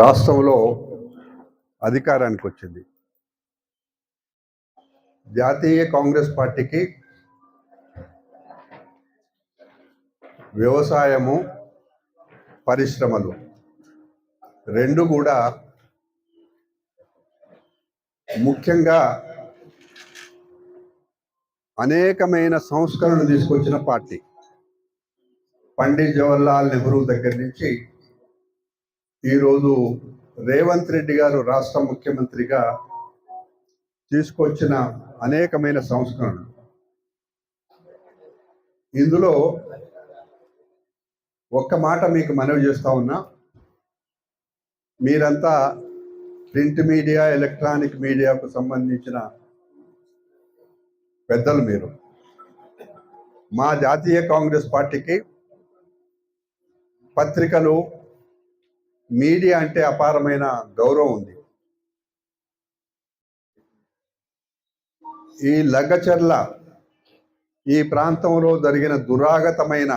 రాష్ట్రంలో అధికారానికి వచ్చింది. జాతీయ కాంగ్రెస్ పార్టీకి వ్యవసాయము పరిశ్రమలు రెండు కూడా ముఖ్యంగా అనేకమైన సంస్కరణలు తీసుకొచ్చిన పార్టీ. పండిత్ జవహర్లాల్ నెహ్రూ దగ్గర నుంచి ఈరోజు రేవంత్ రెడ్డి గారు రాష్ట్ర ముఖ్యమంత్రిగా తీసుకొచ్చిన అనేకమైన సంస్కరణలు. ఇందులో ఒక్క మాట మీకు మనవి చేస్తా ఉన్నా. మీరంతా ప్రింట్ మీడియా ఎలక్ట్రానిక్ మీడియాకు సంబంధించిన పెద్దలు మీరు. మా జాతీయ కాంగ్రెస్ పార్టీకి పత్రికలు మీడియా అంటే అపారమైన గౌరవం ఉంది. ఈ లగ్గచర్ల ఈ ప్రాంతంలో జరిగిన దురాగతమైన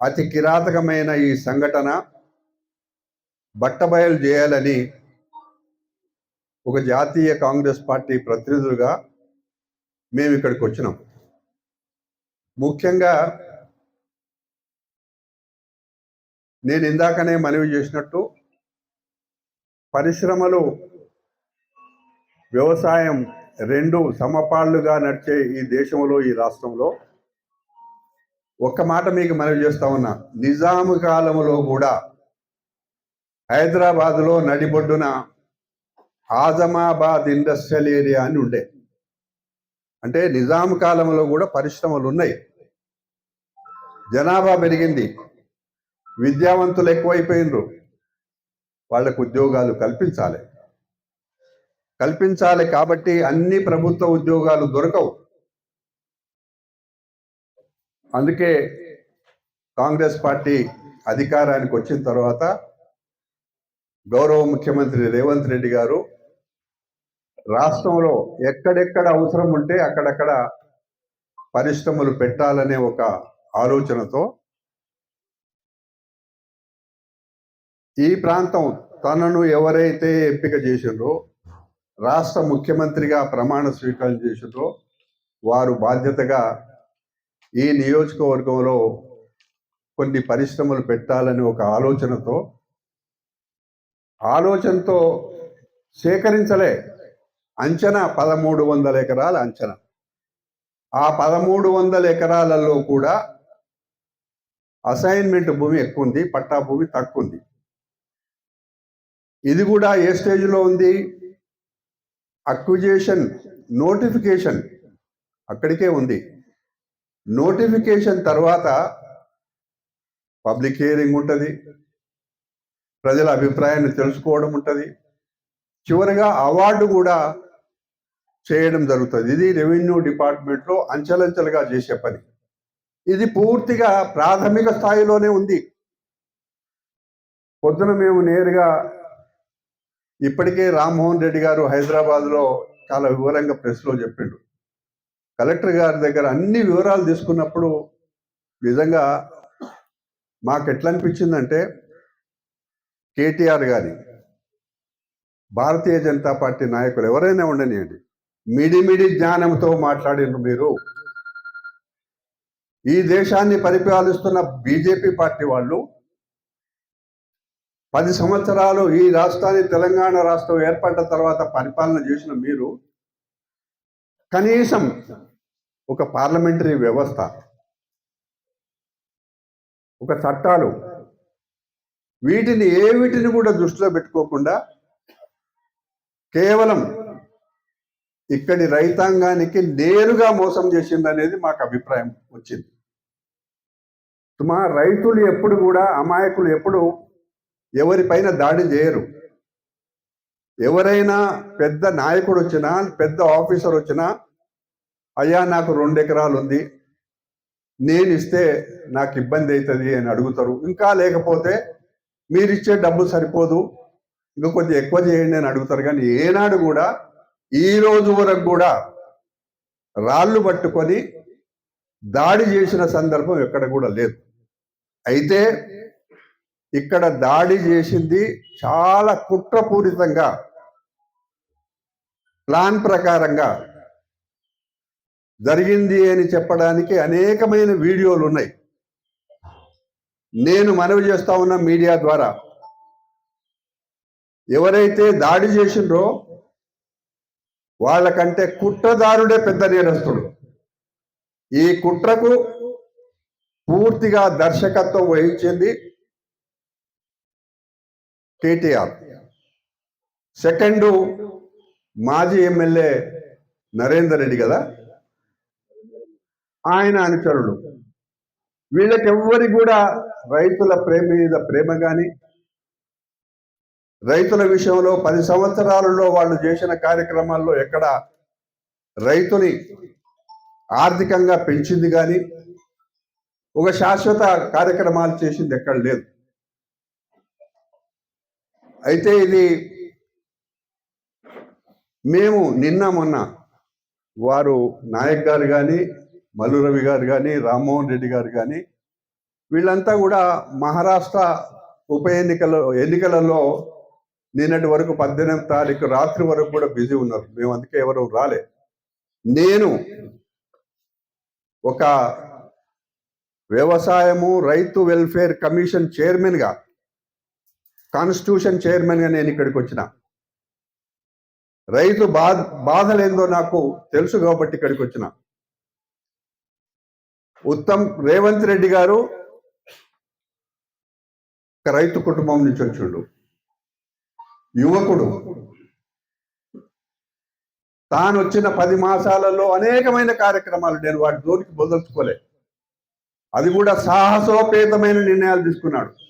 అతి కిరాతకమైన ఈ సంఘటన బట్టబయలు చేయాలని ఒక జాతీయ కాంగ్రెస్ పార్టీ ప్రతినిధులుగా మేము ఇక్కడికి వచ్చినాం. ముఖ్యంగా నేను ఇందాకనే మనవి చేసినట్టు పరిశ్రమలు వ్యవసాయం రెండు సమపాళ్ళుగా నడిచే ఈ దేశంలో ఈ రాష్ట్రంలో ఒక్క మాట మీకు మనవి చేస్తా ఉన్నా. నిజాము కాలంలో కూడా హైదరాబాద్లో నడిబొడ్డున ఆజమాబాద్ ఇండస్ట్రియల్ ఏరియా అని ఉండే. అంటే నిజాం కాలంలో కూడా పరిశ్రమలు ఉన్నాయి. జనాభా పెరిగింది. విద్యావంతులు ఎక్కువైపోయినరు. వాళ్ళకు ఉద్యోగాలు కల్పించాలి. కల్పించాలి కాబట్టి అన్ని ప్రభుత్వ ఉద్యోగాలు దొరకవు. అందుకే కాంగ్రెస్ పార్టీ అధికారానికి వచ్చిన తర్వాత గౌరవ ముఖ్యమంత్రి రేవంత్ రెడ్డి గారు రాష్ట్రంలో ఎక్కడెక్కడ అవసరం ఉంటే అక్కడక్కడ పరిశ్రమలు పెట్టాలనే ఒక ఆలోచనతో ఈ ప్రాంతం తనను ఎవరైతే ఎంపిక చేసిండ్రో రాష్ట్ర ముఖ్యమంత్రిగా ప్రమాణ స్వీకారం చేసిండ్రో వారు బాధ్యతగా ఈ నియోజకవర్గంలో కొన్ని పరిశ్రమలు పెట్టాలని ఒక ఆలోచనతో ఆలోచనతో సేకరించలే. అంచనా పదమూడు వందల ఎకరాల అంచనా. ఆ పదమూడు వందల ఎకరాలలో కూడా అసైన్మెంట్ భూమి ఎక్కువ ఉంది పట్టా భూమి తక్కువ ఉంది ఇది కూడా ఏ స్టేజ్లో ఉంది? అక్విజేషన్ నోటిఫికేషన్ అక్కడికే ఉంది. నోటిఫికేషన్ తర్వాత పబ్లిక్ హియరింగ్ ఉంటుంది. ప్రజల అభిప్రాయాన్ని తెలుసుకోవడం ఉంటుంది. చివరిగా అవార్డు కూడా చేయడం జరుగుతుంది. ఇది రెవెన్యూ డిపార్ట్మెంట్లో అంచెలంచెలుగా చేసే పని. ఇది పూర్తిగా ప్రాథమిక స్థాయిలోనే ఉంది. పొద్దున మేము నేరుగా ఇప్పటికే రామ్మోహన్ రెడ్డి గారు హైదరాబాద్లో చాలా వివరంగా ప్రెస్లో చెప్పిండు. కలెక్టర్ గారి దగ్గర అన్ని వివరాలు తీసుకున్నప్పుడు నిజంగా మాకు ఎట్లా అనిపించిందంటే కేటీఆర్ గారి భారతీయ జనతా పార్టీ నాయకులు ఎవరైనా ఉండనియండి మిడిమిడి జ్ఞానంతో మాట్లాడినారు మీరు. ఈ దేశాన్ని పరిపాలిస్తున్న బీజేపీ పార్టీ వాళ్ళు పది సంవత్సరాలు ఈ రాష్ట్రాన్ని తెలంగాణ రాష్ట్రం ఏర్పడ్డ తర్వాత పరిపాలన చేసిన మీరు కనీసం ఒక పార్లమెంటరీ వ్యవస్థ ఒక చట్టాలు వీటిని ఏ వీటిని కూడా దృష్టిలో పెట్టుకోకుండా కేవలం ఇక్కడి రైతాంగానికి నేరుగా మోసం చేసింది అనేది మాకు అభిప్రాయం వచ్చింది. మా రైతులు ఎప్పుడు కూడా అమాయకులు ఎప్పుడు ఎవరిపైన దాడి చేయరు. ఎవరైనా పెద్ద నాయకుడు వచ్చినా పెద్ద ఆఫీసర్ వచ్చినా అయ్యా నాకు రెండు ఎకరాలు ఉంది నేను ఇస్తే నాకు ఇబ్బంది అవుతుంది అని అడుగుతారు. ఇంకా లేకపోతే మీరు ఇచ్చే డబ్బు సరిపోదు ఇంకా కొంచెం ఎక్కువ చేయండి అని అడుగుతారు. కానీ ఏనాడు కూడా ఈ రోజు వరకు కూడా రాళ్ళు పట్టుకొని దాడి చేసిన సందర్భం ఎక్కడ కూడా లేదు. అయితే ఇక్కడ దాడి చేసింది చాలా కుట్రపూరితంగా ప్లాన్ ప్రకారంగా జరిగింది అని చెప్పడానికి అనేకమైన వీడియోలు ఉన్నాయి. నేను మనవి చేస్తా ఉన్న మీడియా ద్వారా ఎవరైతే దాడి చేసిండ్రో వాళ్ళకంటే కుట్రదారుడే పెద్ద నేరస్తుడు. ఈ కుట్రకు పూర్తిగా దర్శకత్వం వహించింది కేటీఆర్. సెకండ్ మాజీ ఎమ్మెల్యే నరేందర్ రెడ్డి కదా? ఆయన అనుచరుడు. వీళ్ళకెవ్వరి కూడా రైతుల ప్రేమ మీద ప్రేమ కానీ రైతుల విషయంలో పది సంవత్సరాలలో వాళ్ళు చేసిన కార్యక్రమాల్లో ఎక్కడ రైతుని ఆర్థికంగా పెంచింది కానీ ఒక శాశ్వత కార్యక్రమాలు చేసింది ఎక్కడ లేదు. అయితే ఇది మేము నిన్న మొన్న వారు నాయక్ గారు కానీ మల్లు రవి గారు కానీ రామ్మోహన్ రెడ్డి గారు కానీ వీళ్ళంతా కూడా మహారాష్ట్ర ఉప ఎన్నికల ఎన్నికలలో నిన్నటి వరకు పద్దెనిమిది తారీఖు రాత్రి వరకు కూడా బిజీ ఉన్నారు. మేము అందుకే ఎవరు రాలే. నేను ఒక వ్యవసాయము రైతు వెల్ఫేర్ కమిషన్ చైర్మన్గా కాన్స్టిట్యూషన్ చైర్మన్గా నేను ఇక్కడికి వచ్చిన. రైతు బాధ బాధలేందో నాకు తెలుసు కాబట్టి ఇక్కడికి వచ్చిన. ఉత్తమ్ రేవంత్ రెడ్డి గారు ఒక రైతు కుటుంబం నుంచి వచ్చిండు. యువకుడు. తాను వచ్చిన పది మాసాలలో అనేకమైన కార్యక్రమాలు నేను వాటి జోలికి బొదల్చుకోలే. అది కూడా సాహసోపేతమైన నిర్ణయాలు తీసుకున్నాడు.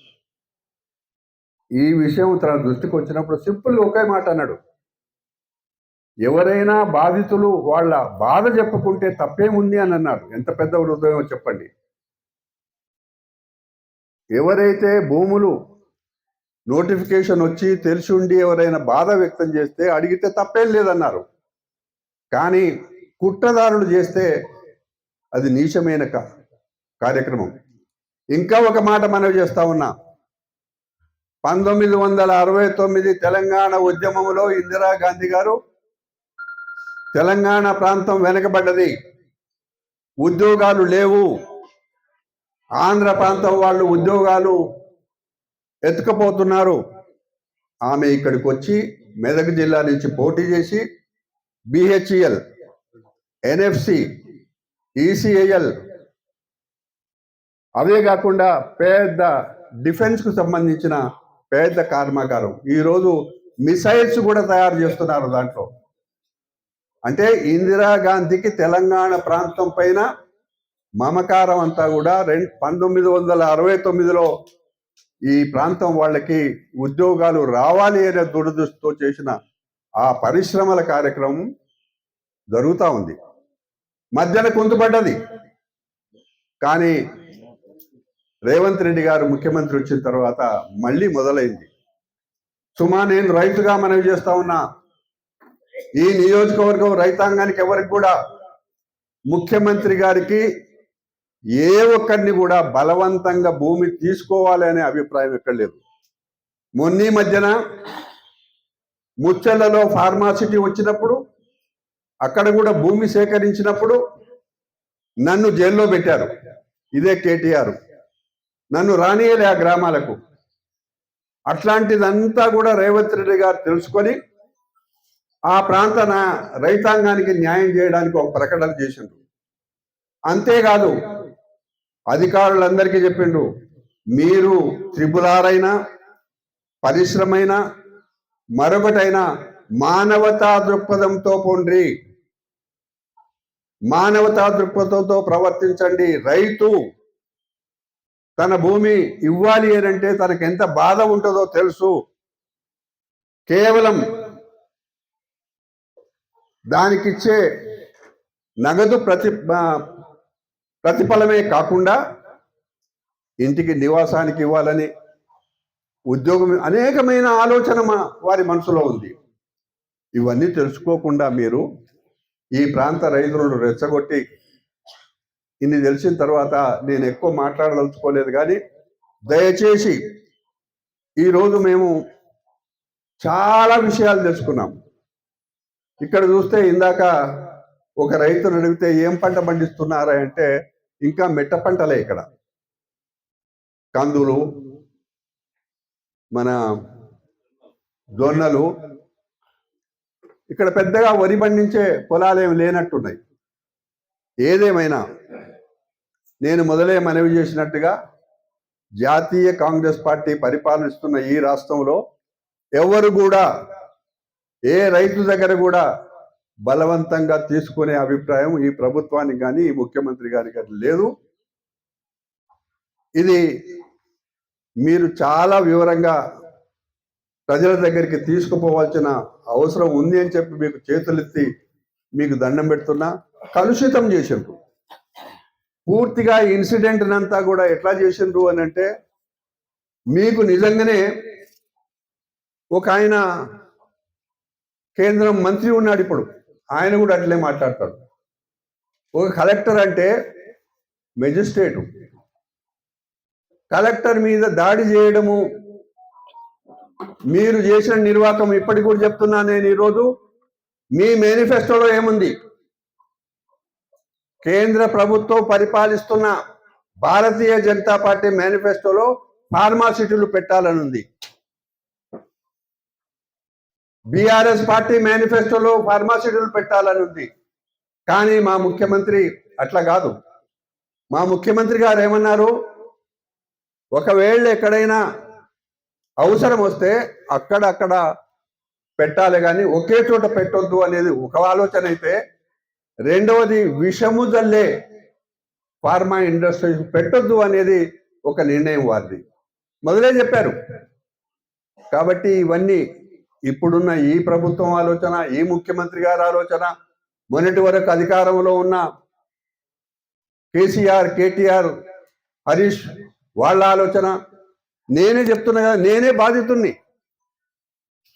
ఈ విషయం తన దృష్టికి వచ్చినప్పుడు సింపుల్గా ఒకే మాట అన్నాడు. ఎవరైనా బాధితులు వాళ్ళ బాధ చెప్పుకుంటే తప్పేముంది అని అన్నారు. ఎంత పెద్ద హృదయం చెప్పండి. ఎవరైతే భూములు నోటిఫికేషన్ వచ్చి తెలిసి ఉండి ఎవరైనా బాధ వ్యక్తం చేస్తే అడిగితే తప్పేం లేదన్నారు. కానీ కుట్రదారులు చేస్తే అది నీచమైన కార్యక్రమం. ఇంకా ఒక మాట మనవి చేస్తా ఉన్నా. పంతొమ్మిది వందల అరవై తొమ్మిది తెలంగాణ ఉద్యమంలో ఇందిరాగాంధీ గారు తెలంగాణ ప్రాంతం వెనకబడ్డది. ఉద్యోగాలు లేవు. ఆంధ్ర ప్రాంతం వాళ్ళు ఉద్యోగాలు ఎత్తుకపోతున్నారు. ఆమె ఇక్కడికి వచ్చి మెదక్ జిల్లా నుంచి పోటీ చేసి బిహెచ్ఈఎల్ ఎన్ఎఫ్సి ఈసీఏఎల్ అవే కాకుండా పెద్ద డిఫెన్స్కు సంబంధించిన పెద్ద కర్మాగారం. ఈరోజు మిసైల్స్ కూడా తయారు చేస్తున్నారు దాంట్లో. అంటే ఇందిరాగాంధీకి తెలంగాణ ప్రాంతం పైన మమకారం అంతా కూడా రెండు పంతొమ్మిది వందల అరవై తొమ్మిదిలో ఈ ప్రాంతం వాళ్ళకి ఉద్యోగాలు రావాలి అనే దురదృష్టితో చేసిన ఆ పరిశ్రమల కార్యక్రమం జరుగుతూ ఉంది. మధ్యన కుంతుపడ్డది. కానీ రేవంత్ రెడ్డి గారు ముఖ్యమంత్రి వచ్చిన తర్వాత మళ్ళీ మొదలైంది. సుమా నేను రైతుగా మనవి చేస్తా ఉన్నా. ఈ నియోజకవర్గం రైతాంగానికి ఎవరికి కూడా ముఖ్యమంత్రి గారికి ఏ ఒక్కరిని కూడా బలవంతంగా భూమి తీసుకోవాలి అనే అభిప్రాయం ఎక్కడ లేదు. మొన్నీ మధ్యన ముచ్చళ్ళలో ఫార్మాసిటీ వచ్చినప్పుడు అక్కడ కూడా భూమి సేకరించినప్పుడు నన్ను జైల్లో పెట్టారు. ఇదే కేటీఆర్. నన్ను రానియలే ఆ గ్రామాలకు. అట్లాంటిదంతా కూడా రేవంత్ రెడ్డి గారు తెలుసుకొని ఆ ప్రాంత రైతాంగానికి న్యాయం చేయడానికి ఒక ప్రకటన చేసిండు అంతేకాదు అధికారులందరికీ చెప్పిండు మీరు త్రిపులారైనా పరిశ్రమైనా మరొకటైనా మానవతా దృక్పథంతో పోండి మానవతా దృక్పథంతో ప్రవర్తించండి. రైతు తన భూమి ఇవ్వాలి అని అంటే తనకు ఎంత బాధ ఉంటుందో తెలుసు. కేవలం దానికిచ్చే నగదు ప్రతి ప్రతిఫలమే కాకుండా ఇంటికి నివాసానికి ఇవ్వాలని ఉద్యోగం అనేకమైన ఆలోచన మా వారి మనసులో ఉంది. ఇవన్నీ తెలుసుకోకుండా మీరు ఈ ప్రాంత రైతులను రెచ్చగొట్టి ఇన్ని తెలిసిన తర్వాత నేను ఎక్కువ మాట్లాడదలుచుకోలేదు. కానీ దయచేసి ఈరోజు మేము చాలా విషయాలు తెలుసుకున్నాం. ఇక్కడ చూస్తే ఇందాక ఒక రైతును అడిగితే ఏం పంట పండిస్తున్నారా అంటే ఇంకా మెట్ట పంటలే ఇక్కడ. కందులు మన జొన్నలు ఇక్కడ పెద్దగా వరి పండించే పొలాలు ఏమి లేనట్టున్నాయి. ఏదేమైనా నేను మొదలే మనవి చేసినట్టుగా జాతీయ కాంగ్రెస్ పార్టీ పరిపాలిస్తున్న ఈ రాష్ట్రంలో ఎవరు కూడా ఏ రైతు దగ్గర కూడా బలవంతంగా తీసుకునే అభిప్రాయం ఈ ప్రభుత్వానికి కానీ ఈ ముఖ్యమంత్రి గారికి కానీ లేదు. ఇది మీరు చాలా వివరంగా ప్రజల దగ్గరికి తీసుకుపోవాల్సిన అవసరం ఉంది అని చెప్పి మీకు చేతులెత్తి మీకు దండం పెడుతున్నా. కలుషితం చేసిండ్రు. పూర్తిగా ఇన్సిడెంట్ అంతా కూడా ఎట్లా చేసిండ్రు అని అంటే మీకు నిజంగానే ఒక ఆయన కేంద్రం మంత్రి ఉన్నాడు ఇప్పుడు. ఆయన కూడా అట్లే మాట్లాడతాడు. ఒక కలెక్టర్ అంటే మెజిస్ట్రేటు. కలెక్టర్ మీద దాడి చేయడము మీరు చేసిన నిర్వాహకం ఇప్పటికి కూడా చెప్తున్నా నేను ఈరోజు. మీ మేనిఫెస్టోలో ఏముంది? కేంద్ర ప్రభుత్వం పరిపాలిస్తున్న భారతీయ జనతా పార్టీ మేనిఫెస్టోలో ఫార్మాసిటీలు పెట్టాలని ఉంది బీఆర్ఎస్ పార్టీ మేనిఫెస్టోలో ఫార్మాసిటీలు పెట్టాలని ఉంది కానీ మా ముఖ్యమంత్రి అట్లా కాదు. మా ముఖ్యమంత్రి గారు ఏమన్నారు? ఒకవేళ ఎక్కడైనా అవసరం వస్తే అక్కడక్కడ పెట్టాలి కానీ ఒకే చోట పెట్టొద్దు అనేది ఒక ఆలోచన అయితే రెండవది విషము జల్లే ఫార్మా ఇండస్ట్రీ పెట్టొద్దు అనేది ఒక నిర్ణయం వారిది. మొదలే చెప్పారు. కాబట్టి ఇవన్నీ ఇప్పుడున్న ఈ ప్రభుత్వం ఆలోచన ఈ ముఖ్యమంత్రి గారి ఆలోచన మొన్నటి వరకు అధికారంలో ఉన్న కేసీఆర్ కేటీఆర్ హరీష్ వాళ్ళ ఆలోచన. నేనే చెప్తున్నా కదా నేనే బాధితుణ్ణి.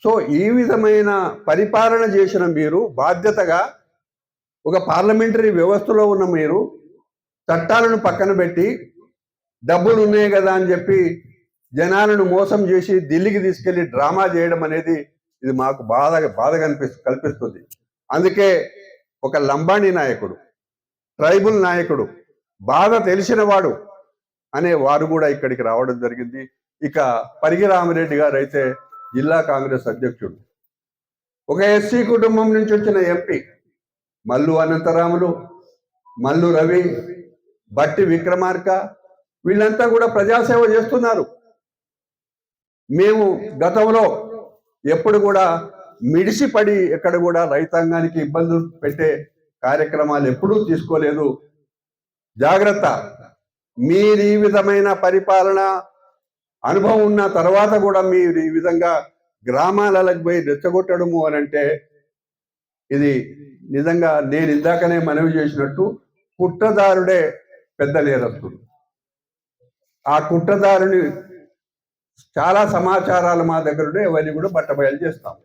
సో ఈ విధమైన పరిపాలన చేసిన మీరు బాధ్యతగా ఒక పార్లమెంటరీ వ్యవస్థలో ఉన్న మీరు చట్టాలను పక్కన పెట్టి డబ్బులు ఉన్నాయి కదా అని చెప్పి జనాలను మోసం చేసి ఢిల్లీకి తీసుకెళ్ళి డ్రామా చేయడం అనేది ఇది మాకు బాధ బాధ కనిపిస్తు కల్పిస్తుంది. అందుకే ఒక లంబాణి నాయకుడు ట్రైబుల్ నాయకుడు బాధ తెలిసిన వాడు అనే వారు కూడా ఇక్కడికి రావడం జరిగింది. ఇక పరిగి రామిరెడ్డి గారు అయితే జిల్లా కాంగ్రెస్ అధ్యక్షుడు. ఒక ఎస్సీ కుటుంబం నుంచి వచ్చిన ఎంపీ మల్లు అనంతరాములు మల్లు రవి బట్టి విక్రమార్క వీళ్ళంతా కూడా ప్రజాసేవ చేస్తున్నారు. మేము గతంలో ఎప్పుడు కూడా మిడిసిపడి ఎక్కడ కూడా రైతాంగానికి ఇబ్బందులు పెట్టే కార్యక్రమాలు ఎప్పుడూ తీసుకోలేదు. జాగ్రత్త మీరు ఈ విధమైన పరిపాలన అనుభవం ఉన్న తర్వాత కూడా మీరు ఈ విధంగా గ్రామాలకు పోయి రెచ్చగొట్టడము అని అంటే ఇది నిజంగా నేను ఇందాకనే మనవి చేసినట్టు కుట్రదారుడే పెద్ద నేరస్తుడు. ఆ కుట్రదారుని చాలా సమాచారాలు మా దగ్గరుండే అవన్నీ కూడా బట్టబయలు చేస్తాము